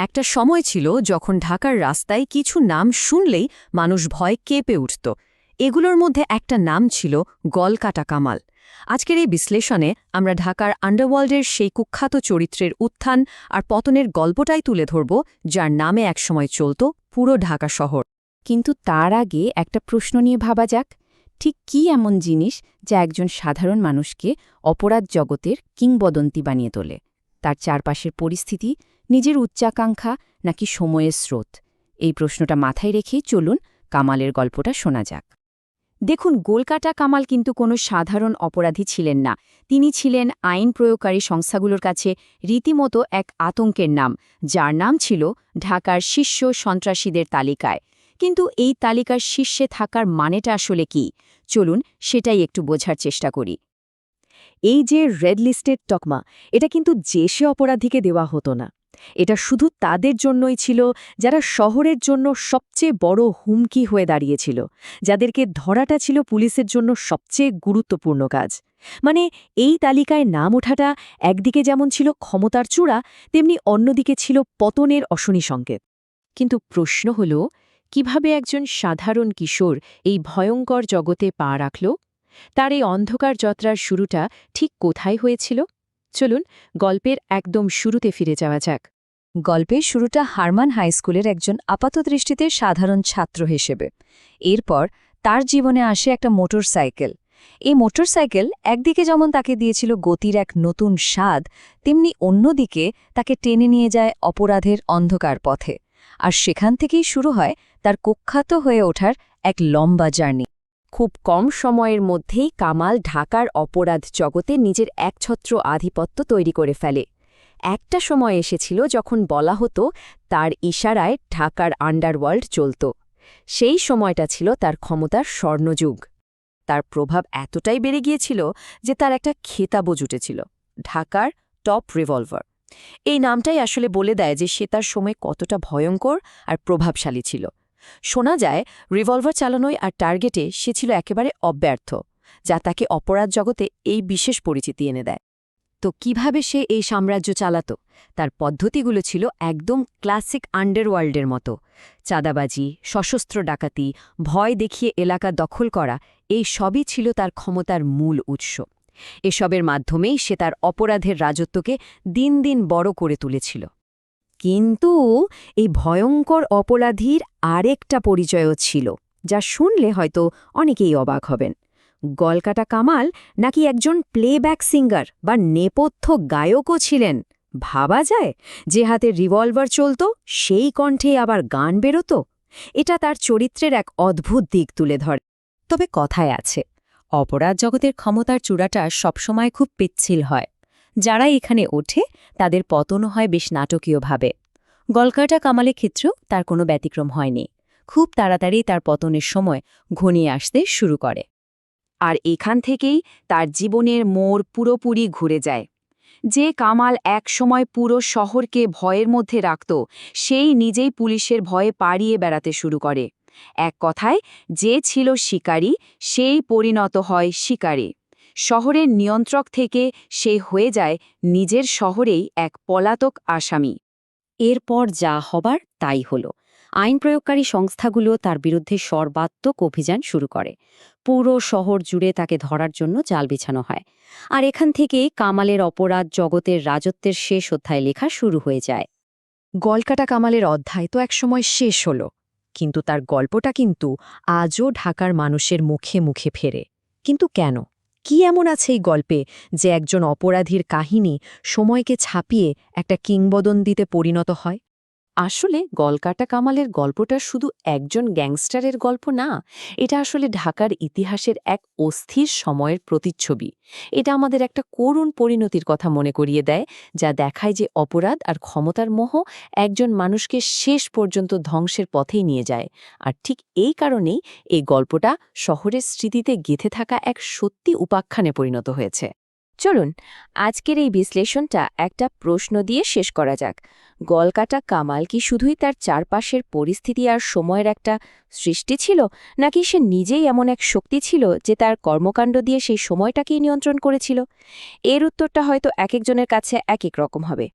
একটা সময় ছিল যখন ঢাকার রাস্তায় কিছু নাম শুনলেই মানুষ ভয় কেঁপে উঠত। এগুলোর মধ্যে একটা নাম ছিল গলকাটা কামাল। আজকের এই বিশ্লেষণে আমরা ঢাকার আন্ডারওয়ার্ল্ডের সেই কুখ্যাত চরিত্রের উত্থান আর পতনের গল্পটাই তুলে ধরব, যার নামে একসময় চলত পুরো ঢাকা শহর। কিন্তু তার আগে একটা প্রশ্ন নিয়ে ভাবা যাক। ঠিক কি এমন জিনিস যা একজন সাধারণ মানুষকে অপরাধ জগতের কিংবদন্তি বানিয়ে তোলে? তার চারপাশের পরিস্থিতি নিজের উচ্চাকাঙ্ক্ষা নাকি সময়ের স্রোত? এই প্রশ্নটা মাথায় রেখেই চলুন কামালের গল্পটা শোনা যাক। দেখুন, গোলকাটা কামাল কিন্তু কোনো সাধারণ অপরাধী ছিলেন না। তিনি ছিলেন আইন প্রয়োগকারী সংস্থাগুলোর কাছে রীতিমতো এক আতঙ্কের নাম, যার নাম ছিল ঢাকার শীর্ষ সন্ত্রাসীদের তালিকায়। কিন্তু এই তালিকার শীর্ষে থাকার মানেটা আসলে কি? চলুন সেটাই একটু বোঝার চেষ্টা করি। এই যে রেড লিস্টেড টকমা এটা কিন্তু যে সে অপরাধীকে দেওয়া হতো না। এটা শুধু তাদের জন্যই ছিল, যারা শহরের জন্য সবচেয়ে বড় হুমকি হয়ে দাঁড়িয়েছিল, যাদেরকে ধরাটা ছিল পুলিশের জন্য সবচেয়ে গুরুত্বপূর্ণ কাজ। মানে এই তালিকায় নাম ওঠাটা একদিকে যেমন ছিল ক্ষমতার চূড়া, তেমনি অন্যদিকে ছিল পতনের অশনি সংকেত। কিন্তু প্রশ্ন হল, কীভাবে একজন সাধারণ কিশোর এই ভয়ঙ্কর জগতে পা রাখল? তার এই অন্ধকার যাত্রার শুরুটা ঠিক কোথায় হয়েছিল? চলুন গল্পের একদম শুরুতে ফিরে যাওয়া যাক। গল্পের শুরুটা হারমান হাইস্কুলের একজন আপাতদৃষ্টিতে সাধারণ ছাত্র হিসেবে। এরপর তার জীবনে আসে একটা মোটর সাইকেল এই মোটর সাইকেল একদিকে যেমন তাকে দিয়েছিল গতির এক নতুন স্বাদ, তেমনি অন্যদিকে তাকে টেনে নিয়ে যায় অপরাধের অন্ধকার পথে। আর সেখান থেকেই শুরু হয় তার কুখ্যাত হয়ে ওঠার এক লম্বা জার্নি। খুব কম সময়ের মধ্যেই কামাল ঢাকার অপরাধ জগতে নিজের একছত্র আধিপত্য তৈরি করে ফেলে। একটা সময় এসেছিল যখন বলা হতো তার ইশারায় ঢাকার আন্ডারওয়ার্ল্ড চলত। সেই সময়টা ছিল তার ক্ষমতার স্বর্ণযুগ। তার প্রভাব এতটাই বেড়ে গিয়েছিল যে তার একটা খেতাবও জুটেছিল, ঢাকার টপ রিভলভার। এই নামটাই আসলে বলে দেয় যে সে তার সময় কতটা ভয়ঙ্কর আর প্রভাবশালী ছিল। শোনা যায়, রিভলভার চালানোয় আর টার্গেটে সে ছিল একেবারে অব্যর্থ, যা তাকে অপরাধ জগতে এই বিশেষ পরিচিতি এনে দেয়। তো কীভাবে সে এই সাম্রাজ্য চালাত? তার পদ্ধতিগুলো ছিল একদম ক্লাসিক আন্ডারওয়ার্ল্ডের মতো। চাঁদাবাজি, সশস্ত্র ডাকাতি, ভয় দেখিয়ে এলাকা দখল করা, এই সবই ছিল তার ক্ষমতার মূল উৎস। এসবের মাধ্যমেই সে তার অপরাধের রাজত্বকে দিন দিন বড় করে তুলেছিল। কিন্তু এই ভয়ঙ্কর অপরাধীর আরেকটা পরিচয়ও ছিল, যা শুনলে হয়তো অনেকেই অবাক হবেন। গলকাটা কামাল নাকি একজন প্লেব্যাক সিঙ্গার বা নেপথ্য গায়কও ছিলেন? ভাবা যায়? যে হাতে রিভলভার চলত, সেই কণ্ঠে আবার গান বেরোত? এটা তার চরিত্রের এক অদ্ভুত দিক তুলে ধরে। তবে কথায় আছে, অপরাধ জগতের ক্ষমতার চূড়াটা সবসময় খুব পিচ্ছিল হয়। যারা এখানে ওঠে, তাদের পতনও হয় বেশ নাটকীয়ভাবে। গলকাটা কামালের ক্ষেত্রেও তার কোনো ব্যতিক্রম হয়নি। খুব তাড়াতাড়ি তার পতনের সময় ঘনিয়ে আসতে শুরু করে। আর এখান থেকেই তার জীবনের মোড় পুরোপুরি ঘুরে যায়। যে কামাল এক সময় পুরো শহরকে ভয়ের মধ্যে রাখত, সেই নিজেই পুলিশের ভয়ে পাড়িয়ে বেড়াতে শুরু করে। এক কথায়, যে ছিল শিকারী, সেই পরিণত হয় শিকারে। শহরের নিয়ন্ত্রক থেকে সে হয়ে যায় নিজের শহরেই এক পলাতক আসামি। এরপর যা হবার তাই হল। আইন প্রয়োগকারী সংস্থাগুলো তার বিরুদ্ধে সর্বাত্মক অভিযান শুরু করে। পুরো শহর জুড়ে তাকে ধরার জন্য জাল বিছানো হয়। আর এখান থেকেই কামালের অপরাধ জগতের রাজত্বের শেষ অধ্যায় লেখা শুরু হয়ে যায়। গলকাটা কামালের অধ্যায় তো একসময় শেষ হল, কিন্তু তার গল্পটা কিন্তু আজও ঢাকার মানুষের মুখে মুখে ফেরে। কিন্তু কেন? কি এমন আছে এই গল্পে যে একজন অপরাধীর কাহিনী সময়কে ছাপিয়ে একটা কিংবদন্তিতে পরিণত হয়? আসলে গলকাটা কামালের গল্পটা শুধু একজন গ্যাংস্টারের গল্প না, এটা আসলে ঢাকার ইতিহাসের এক অস্থির সময়ের প্রতিচ্ছবি। এটা আমাদের একটা করুণ পরিণতির কথা মনে করিয়ে দেয়, যা দেখায় যে অপরাধ আর ক্ষমতার মোহ একজন মানুষকে শেষ পর্যন্ত ধ্বংসের পথেই নিয়ে যায়। আর ঠিক এই কারণেই এই গল্পটা শহরের স্মৃতিতে গেঁথে থাকা এক সত্যি উপাখ্যানে পরিণত হয়েছে। চলুন, আজকের এই বিশ্লেষণটা একটা প্রশ্ন দিয়ে শেষ করা যাক। গলকাটা কামাল কি শুধুই তার চারপাশের পরিস্থিতি আর সময়ের একটা সৃষ্টি ছিল, নাকি সে নিজেই এমন এক শক্তি ছিল যে তার কর্মকাণ্ড দিয়ে সেই সময়টাকেই নিয়ন্ত্রণ করেছিল? এর উত্তরটা হয়তো এক একজনের কাছে এক এক রকম হবে।